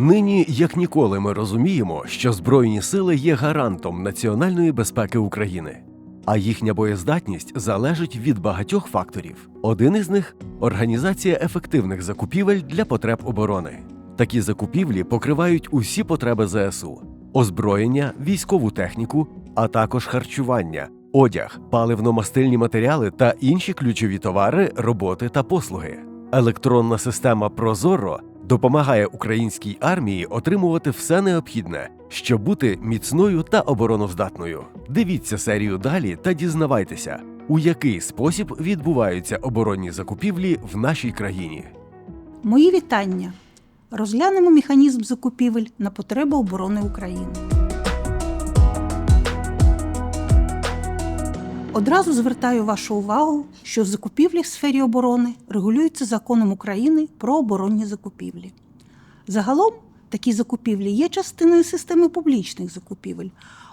Нині, як ніколи, ми розуміємо, що Збройні сили є гарантом національної безпеки України, а їхня боєздатність залежить від багатьох факторів. Один із них організація ефективних закупівель для потреб оборони. Такі закупівлі покривають усі потреби ЗСУ: озброєння, військову техніку, а також харчування, одяг, паливно-мастильні матеріали та інші ключові товари, роботи та послуги. Електронна система Прозоро допомагає українській армії отримувати все необхідне, щоб бути міцною та обороноздатною. Дивіться серію далі та дізнавайтеся, у який спосіб відбуваються оборонні закупівлі в нашій країні. Мої вітання. Розглянемо механізм закупівель на потреби оборони України. Одразу звертаю вашу увагу, що закупівлі в сфері оборони регулюються законом України про оборонні закупівлі. Загалом такі закупівлі є частиною системи публічних закупівель,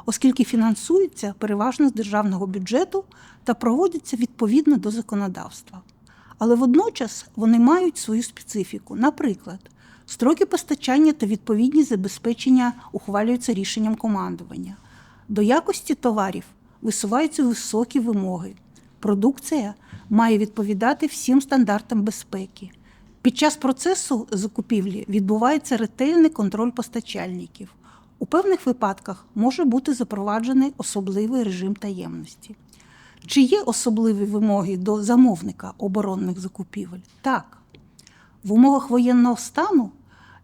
оскільки фінансуються переважно з державного бюджету та проводяться відповідно до законодавства. Але водночас вони мають свою специфіку. Наприклад, строки постачання та відповідність забезпечення ухвалюються рішенням командування. До якості товарів висуваються високі вимоги. Продукція має відповідати всім стандартам безпеки. Під час процесу закупівлі відбувається ретельний контроль постачальників. У певних випадках може бути запроваджений особливий режим таємності. Чи є особливі вимоги до замовника оборонних закупівель? Так. В умовах воєнного стану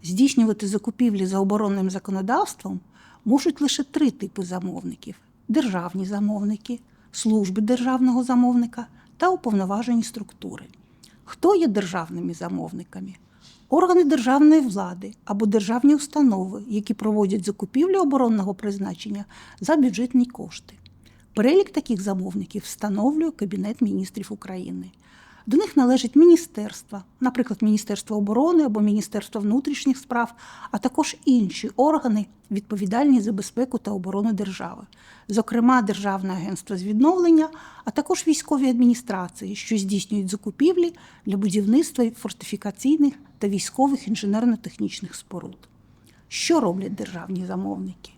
здійснювати закупівлі за оборонним законодавством можуть лише три типи замовників: державні замовники, служби державного замовника та уповноважені структури. Хто є державними замовниками? Органи державної влади або державні установи, які проводять закупівлі оборонного призначення за бюджетні кошти. Перелік таких замовників встановлює Кабінет міністрів України. До них належать міністерства, наприклад, Міністерство оборони або Міністерство внутрішніх справ, а також інші органи, відповідальні за безпеку та оборону держави, зокрема Державне агентство з відновлення, а також військові адміністрації, що здійснюють закупівлі для будівництва фортифікаційних та військових інженерно-технічних споруд. Що роблять державні замовники?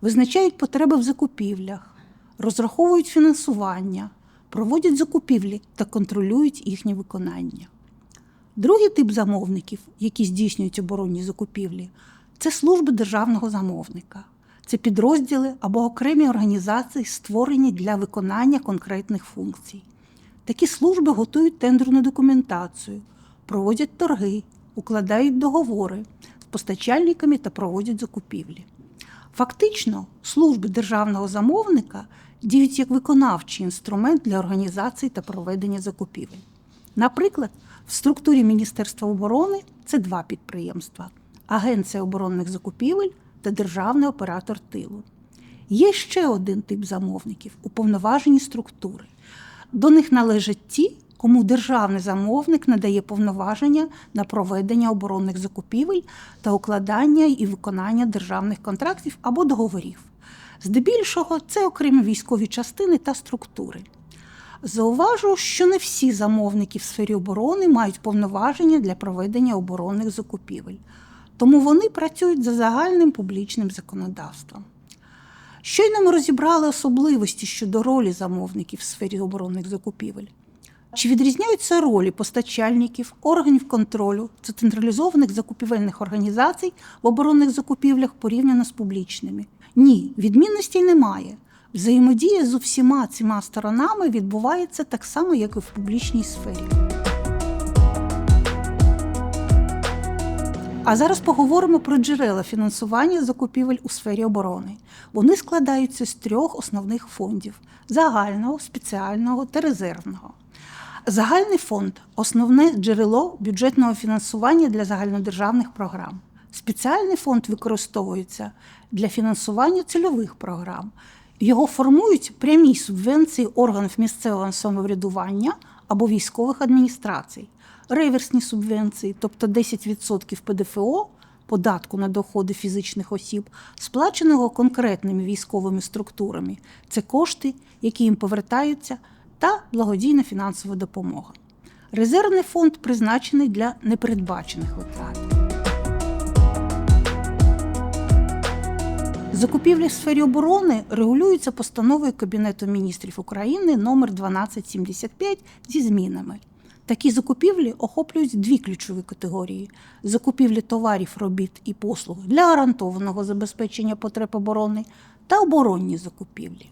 Визначають потреби в закупівлях, розраховують фінансування, проводять закупівлі та контролюють їхнє виконання. Другий тип замовників, які здійснюють оборонні закупівлі, це служби державного замовника. Це підрозділи або окремі організації, створені для виконання конкретних функцій. Такі служби готують тендерну документацію, проводять торги, укладають договори з постачальниками та проводять закупівлі. Фактично, служби державного замовника діють як виконавчий інструмент для організації та проведення закупівель. Наприклад, в структурі Міністерства оборони це два підприємства: Агенція оборонних закупівель та Державний оператор тилу. Є ще один тип замовників уповноважені структури. До них належать ті, кому державний замовник надає повноваження на проведення оборонних закупівель та укладання і виконання державних контрактів або договорів. Здебільшого це окремі військові частини та структури. Зауважу, що не всі замовники в сфері оборони мають повноваження для проведення оборонних закупівель, тому вони працюють за загальним публічним законодавством. Щойно ми розібрали особливості щодо ролі замовників в сфері оборонних закупівель. Чи відрізняються ролі постачальників, органів контролю та централізованих закупівельних організацій в оборонних закупівлях порівняно з публічними? Ні, відмінностей немає. Взаємодія з усіма цими сторонами відбувається так само, як і в публічній сфері. А зараз поговоримо про джерела фінансування закупівель у сфері оборони. Вони складаються з трьох основних фондів: загального, спеціального та резервного. Загальний фонд основне джерело бюджетного фінансування для загальнодержавних програм. Спеціальний фонд використовується для фінансування цільових програм. Його формують прямі субвенції органів місцевого самоврядування або військових адміністрацій, реверсні субвенції, тобто 10% ПДФО, податку на доходи фізичних осіб, сплаченого конкретними військовими структурами. Це кошти, які їм повертаються, та благодійна фінансова допомога. Резервний фонд призначений для непередбачених витрат. Закупівлі в сфері оборони регулюються постановою Кабінету міністрів України номер 1275 зі змінами. Такі закупівлі охоплюють дві ключові категорії: закупівлі товарів, робіт і послуг для гарантованого забезпечення потреб оборони та оборонні закупівлі.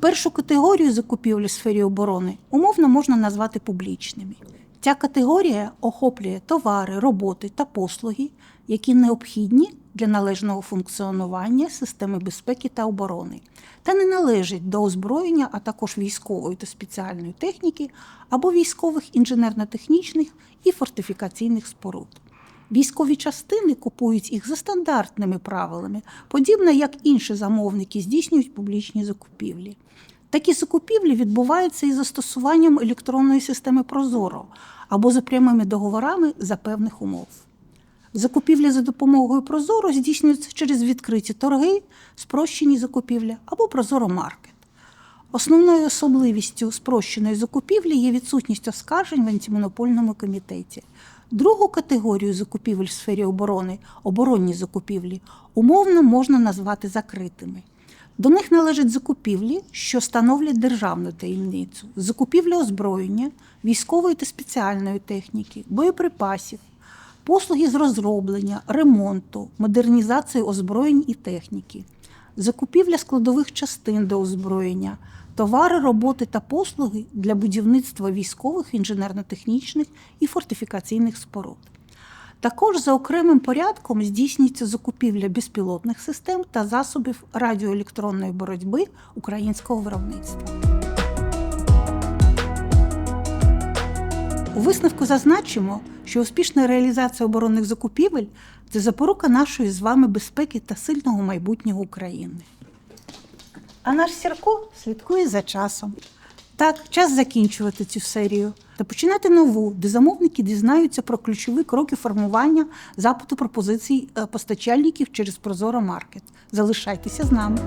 Першу категорію закупівлі в сфері оборони умовно можна назвати публічними. Ця категорія охоплює товари, роботи та послуги, які необхідні для належного функціонування системи безпеки та оборони, та не належать до озброєння, а також військової та спеціальної техніки або військових інженерно-технічних і фортифікаційних споруд. Військові частини купують їх за стандартними правилами, подібно як інші замовники здійснюють публічні закупівлі. Такі закупівлі відбуваються із застосуванням електронної системи Прозоро або за прямими договорами за певних умов. Закупівлі за допомогою Прозоро здійснюються через відкриті торги, спрощені закупівлі або Прозоро Маркет. Основною особливістю спрощеної закупівлі є відсутність оскаржень в антимонопольному комітеті. Другу категорію закупівель в сфері оборони, оборонні закупівлі, умовно можна назвати закритими. До них належать закупівлі, що становлять державну таємницю, закупівлі озброєння, військової та спеціальної техніки, боєприпасів, послуги з розроблення, ремонту, модернізації озброєнь і техніки, закупівля складових частин до озброєння, товари, роботи та послуги для будівництва військових, інженерно-технічних і фортифікаційних споруд. Також за окремим порядком здійснюється закупівля безпілотних систем та засобів радіоелектронної боротьби українського виробництва. У висновку зазначимо, що успішна реалізація оборонних закупівель це запорука нашої з вами безпеки та сильного майбутнього України. А наш Сірко слідкує за часом. Так, час закінчувати цю серію та починати нову, де замовники дізнаються про ключові кроки формування запиту пропозицій е, постачальників через Прозоро Маркет. Залишайтеся з нами.